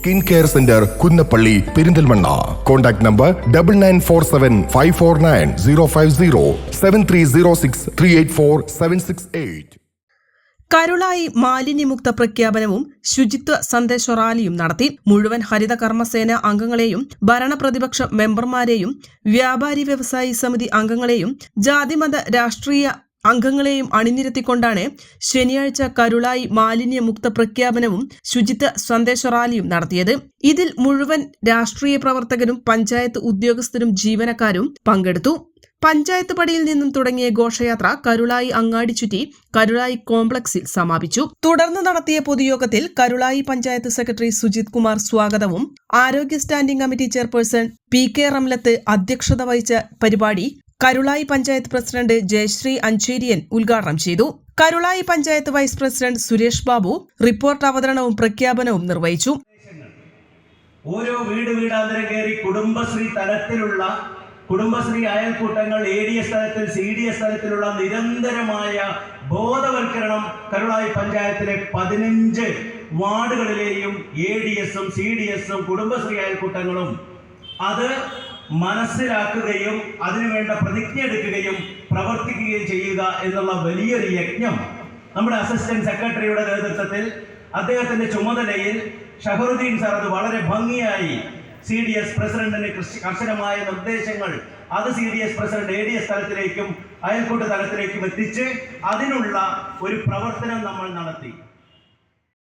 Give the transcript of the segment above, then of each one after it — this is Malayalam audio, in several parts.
Skin care centre Kunnappally Perinthalmanna. Contact number double nine four seven five four nine zero five zero seven three zero six three eight four seven six eight Karulai മാലിന്യമുക്ത പ്രഖ്യാപനവും ശുചിത്വ സന്ദേശ റാലിയും നടത്തി മുഴുവൻ ഹരിത കർമ്മസേന അംഗങ്ങളെയും ഭരണപ്രതിപക്ഷ മെമ്പർമാരെയും വ്യാപാരി വ്യവസായി സമിതി അംഗങ്ങളെയും ജാതിമത രാഷ്ട്രീയ അംഗങ്ങളെയും അണിനിരത്തിക്കൊണ്ടാണ് ശനിയാഴ്ച കരുളായി മാലിന്യമുക്ത പ്രഖ്യാപനവും ശുചിത്വ സന്ദേശ റാലിയും നടത്തിയത്. ഇതിൽ മുഴുവൻ രാഷ്ട്രീയ പ്രവർത്തകരും പഞ്ചായത്ത് ഉദ്യോഗസ്ഥരും ജീവനക്കാരും പങ്കെടുത്തു. പഞ്ചായത്ത് പടിയിൽ നിന്നും തുടങ്ങിയ ഘോഷയാത്ര കരുളായി അങ്ങാടി ചുറ്റി കരുളായി കോംപ്ലക്സിൽ സമാപിച്ചു. തുടർന്ന് നടത്തിയ പൊതുയോഗത്തിൽ കരുളായി പഞ്ചായത്ത് സെക്രട്ടറി സുജിത് കുമാർ സ്വാഗതവും ആരോഗ്യ standing committee chairperson P K Ramlath അധ്യക്ഷത വഹിച്ച പരിപാടി കരുളായി പഞ്ചായത്ത് പ്രസിഡന്റ് ജയശ്രീ അഞ്ചേരിയൻ ഉദ്ഘാടനം ചെയ്തു. Karulai panchayat vice president Suresh Babu report അവതരണവും പ്രഖ്യാപനവും നിർവഹിച്ചു. ഓരോ വീട് വീടാന്തരം കയറി കുടുംബശ്രീ തലത്തിലുള്ള കുടുംബശ്രീ അയൽക്കൂട്ടങ്ങൾ എ ഡി എസ് തലത്തിൽ സി ഡി എസ് തലത്തിലുള്ള നിരന്തരമായ ബോധവൽക്കരണം കരുളായി പഞ്ചായത്തിലെ പതിനഞ്ച് വാർഡുകളിലെയും എ ഡി എസും സി ഡി എസും കുടുംബശ്രീ അയൽക്കൂട്ടങ്ങളും. അത് മനസ്സിലാക്കുകയും അതിനുവേണ്ട പ്രതിജ്ഞ എടുക്കുകയും പ്രവർത്തിക്കുകയും ചെയ്യുക എന്നുള്ള വലിയൊരു യജ്ഞം നമ്മുടെ അസിസ്റ്റന്റ് സെക്രട്ടറിയുടെ നേതൃത്വത്തിൽ അദ്ദേഹത്തിന്റെ ചുമതലയിൽ ഷഹറുദ്ദീൻ സാർ അത് വളരെ ഭംഗിയായി സി ഡി എസ് പ്രസിഡന്റിന് കർശനമായ നിർദ്ദേശങ്ങൾ അത് C D S president A D S തലത്തിലേക്കും അയൽക്കൂട്ട തലത്തിലേക്കും എത്തിച്ച് അതിനുള്ള ഒരു പ്രവർത്തനം നമ്മൾ നടത്തി.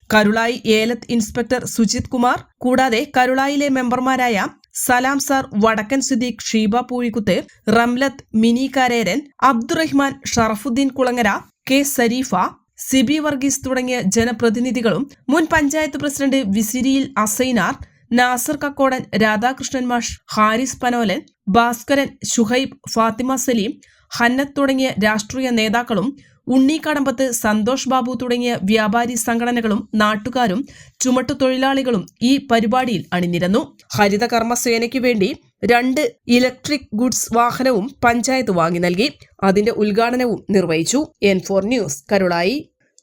കരുളായി ഏലത്ത് ഇൻസ്പെക്ടർ സുജിത് കുമാർ കൂടാതെ കരുളായിലെ മെമ്പർമാരായ സലാം സാർ വടക്കൻ സുദീഖ് ഷീബ പൂഴിക്കുത്ത് റംലത്ത് മിനി കരേരൻ അബ്ദുറഹ്മാൻ ഷറഫുദ്ദീൻ കുളങ്ങര കെ സരീഫ സിബി വർഗീസ് തുടങ്ങിയ ജനപ്രതിനിധികളും മുൻ പഞ്ചായത്ത് പ്രസിഡന്റ് വിസിരിയിൽ അസൈനാർ നാസർ കക്കോടൻ രാധാകൃഷ്ണൻ മാഷ് ഹാരിസ് പനോലൻ ഭാസ്കരൻ ഷുഹൈബ് ഫാത്തിമ സലീം ഹന്നത്ത് തുടങ്ങിയ രാഷ്ട്രീയ നേതാക്കളും ഉണ്ണി കടമ്പത്ത് സന്തോഷ് ബാബു തുടങ്ങിയ വ്യാപാരി സംഘടനകളും നാട്ടുകാരും ചുമട്ടു തൊഴിലാളികളും ഈ പരിപാടിയിൽ അണിനിരന്നു. ഹരിത കർമ്മസേനയ്ക്കു വേണ്ടി രണ്ട് ഇലക്ട്രിക് ഗുഡ്സ് വാഹനവും പഞ്ചായത്ത് വാങ്ങി നൽകി. അതിന്റെ ഉദ്ഘാടനവും നിർവഹിച്ചു. N four news Karulai.